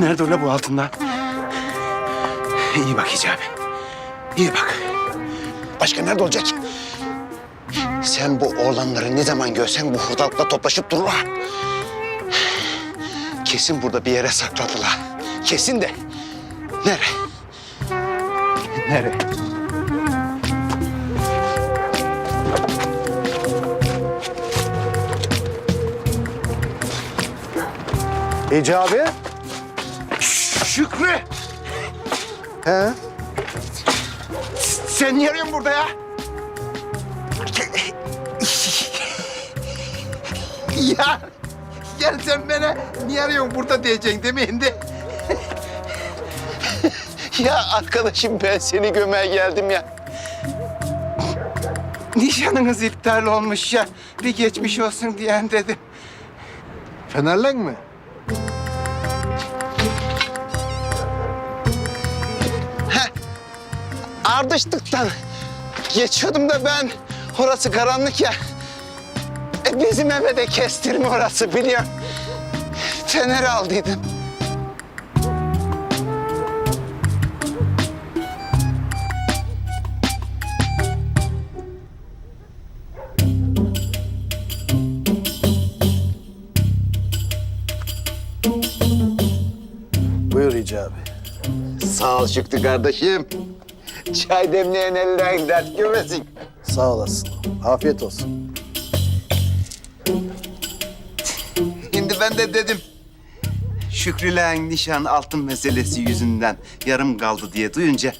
Nerede öyle bu altınlar? İyi bak Hicabi. İyi bak. Başka nerede olacak? Sen bu oğlanları ne zaman görsen bu hurdalıkla toplaşıp dururlar. Kesin burada bir yere sakladılar. Kesin de. Nere? Nere? Hicabi? Şükrü! He? Sen niye arıyorsun burada ya? ya, ya sen bana niye arıyorsun burada diyeceksin demeyin de. ya arkadaşım ben seni gömeye geldim ya. Nişanınız iptal olmuş ya. Bir geçmiş olsun diyen dedim. Fenerlen mi? Ardıştıktan geçiyordum da ben. Orası karanlık ya. E bizim eve de kestirme orası biliyorum. Fener aldıydım. Buyur Hicabi. Sağ ol Şükrü kardeşim. Çay demleyen eller dert görmesin. Sağ olasın. Afiyet olsun. Şimdi ben de dedim. Şükrü'yle nişan altın meselesi yüzünden yarım kaldı diye duyunca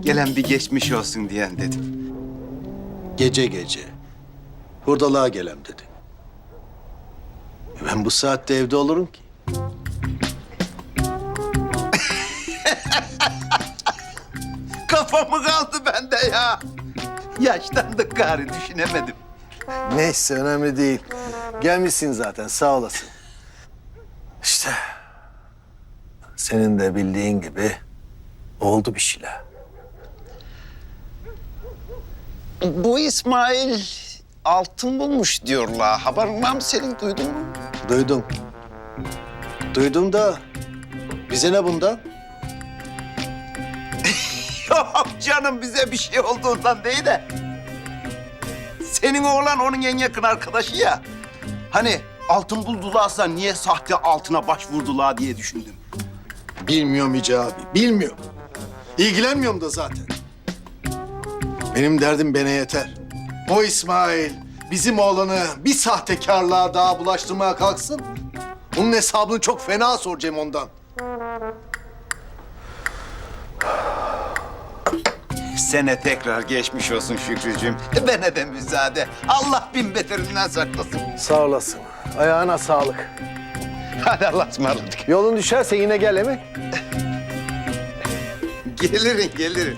gelen bir geçmiş olsun diyen dedim. Gece gece. Hurdalığa gelem dedi. Ben bu saatte evde olurum ki. Kafamı kaldı bende ya. Yaşlandık gari düşünemedim. Neyse önemli değil. Gelmişsin zaten sağ olasın. İşte senin de bildiğin gibi oldu bir şeyler. Bu İsmail altın bulmuş diyorlar. Haberin var mı senin duydun mu? Duydum. Duydum da bize ne bundan? Canım bize bir şey olduğundan değil de. Senin oğlan onun en yakın arkadaşı ya. Hani altın buldularsa niye sahte altına başvurdular diye düşündüm. Bilmiyorum Hicabi, bilmiyorum. İlgilenmiyorum da zaten. Benim derdim bana yeter. O İsmail bizim oğlanı bir sahtekarlığa daha bulaştırmaya kalksın. Onun hesabını çok fena soracağım ondan. Sene tekrar geçmiş olsun Şükrücüğüm. Bana de müsaade. Allah bin beterinden saklasın. Sağ olasın. Ayağına sağlık. Hadi Allah'a ısmarladık. Yolun düşerse yine gel mi? Gelirim, gelirim.